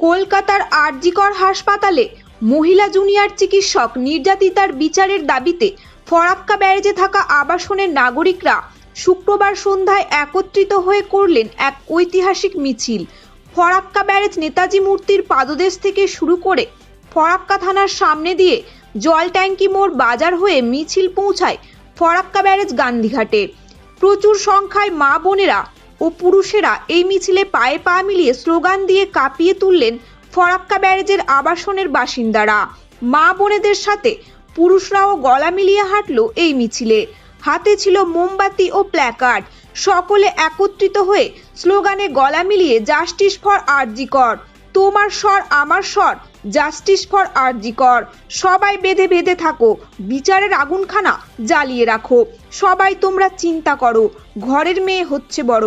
কলকাতার আরজিকর হাসপাতালে মহিলা জুনিয়র চিকিৎসক নির্যাতিতার বিচারের দাবিতে ফরাক্কা ব্যারেজে থাকা আবাসনের নাগরিকরা শুক্রবার সন্ধ্যায় একত্রিত হয়ে করলেন এক ঐতিহাসিক মিছিল। ফরাক্কা ব্যারেজ নেতাজি মূর্তির পাদদেশ থেকে শুরু করে ফরাক্কা থানার সামনে দিয়ে জল ট্যাঙ্কি মোড় বাজার হয়ে মিছিল পৌঁছায় ফরাক্কা ব্যারেজ গান্ধীঘাটে। প্রচুর সংখ্যায় মা বোনেরা ও পুরুষেরা এই মিছিলে পায়ে পা মিলিয়ে স্লোগান দিয়ে কাঁপিয়ে তুললেন ফরাক্কা ব্যারেজের আবাসনের বাসিন্দারা। মা বোনেদের সাথে পুরুষরাও গলা মিলিয়ে হাঁটল এই মিছিলে। হাতে ছিল মোমবাতি ও প্ল্যাকার্ড। সকলে একত্রিত হয়ে স্লোগানে গলা মিলিয়ে, জাস্টিস ফর আরজিকর তোমার স্বর আমার স্বর, জাস্টিস ফর আরজিকর সবাই বেঁধে বেঁধে থাকো, বিচারের আগুনখানা জ্বালিয়ে রাখো। সবাই তোমরা চিন্তা করো, ঘরের মেয়ে হচ্ছে বড়।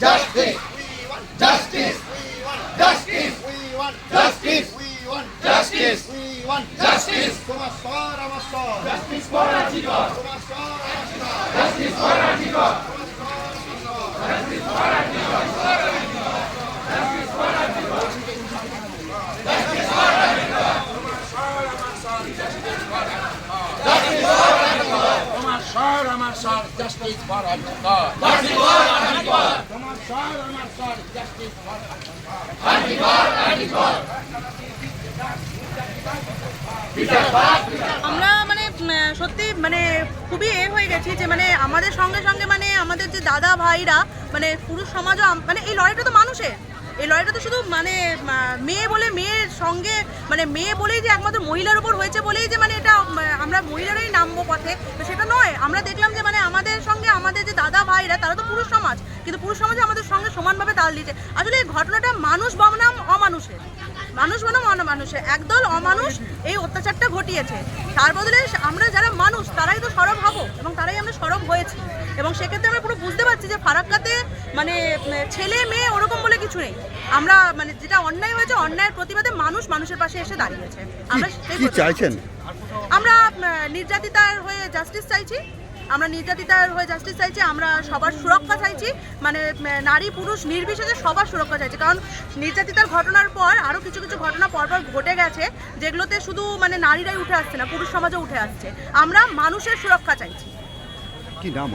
Justice. Justice. Justice. Justice. Justice. Justice. Justice for our Justice for our আমার জাস্টিস ফর আমার মানে সত্যি মানে খুবই এ হয়ে গেছি যে মানে আমাদের সঙ্গে সঙ্গে মানে আমাদের যে দাদা ভাইরা মানে পুরুষ সমাজও মানে এই লড়াইটা তো মানুষের। এই লড়াইটা তো শুধু মানে মেয়ে বলে মেয়ের সঙ্গে মানে মেয়ে বলেই যে একমাত্র মহিলার উপর হয়েছে বলেই যে মানে এটা আমরা মহিলারাই নামবো পথে। তো সেটা নয়, আমরা দেখলাম যে মানে আমাদের সঙ্গে আমাদের যে দাদা ভাইরা, তারা তো পুরুষ সমাজ। কিন্তু পুরুষ সমাজে আমাদের সঙ্গে সমানভাবে তাল দিচ্ছে আসলে এই ঘটনাটা মানুষ বনাম অমানুষের। মানুষ বনাম অমানুষের একদল অমানুষ এই অত্যাচারটা ঘটিয়েছে। তার বদলে আমরা যারা মানুষ তারাই তো সরব হব এবং তারাই আমরা সরব হয়েছি। এবং সেক্ষেত্রে আমরা পুরো বুঝতে পারছি যে ফারাক্কাতে মানে ছেলে মেয়ে ওরকম বলে কিছু নেই। আমরা মানে যেটা অন্যায় হয়েছে অন্যায়ের প্রতিবাদে মানুষ মানুষের পাশে এসে দাঁড়িয়েছে। আমরা কি চাইছেন? আমরা নির্যাতিতার হয়ে জাস্টিস চাইছি। আমরা নির্যাতিতার হয়ে জাস্টিস চাইছি আমরা সবার সুরক্ষা চাইছি মানে নারী পুরুষ নির্বিশেষে সবার সুরক্ষা চাইছি। কারণ নির্যাতিতার ঘটনার পর আরও কিছু কিছু ঘটনা পরপর ঘটে গেছে যেগুলোতে শুধু মানে নারীরাই উঠে আসছে না পুরুষ সমাজও উঠে আসছে। আমরা মানুষের সুরক্ষা চাইছি। কি নাম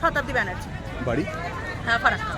শতাব্দী ব্যানার্জি। বাড়ি? হ্যাঁ ফারাক্কা।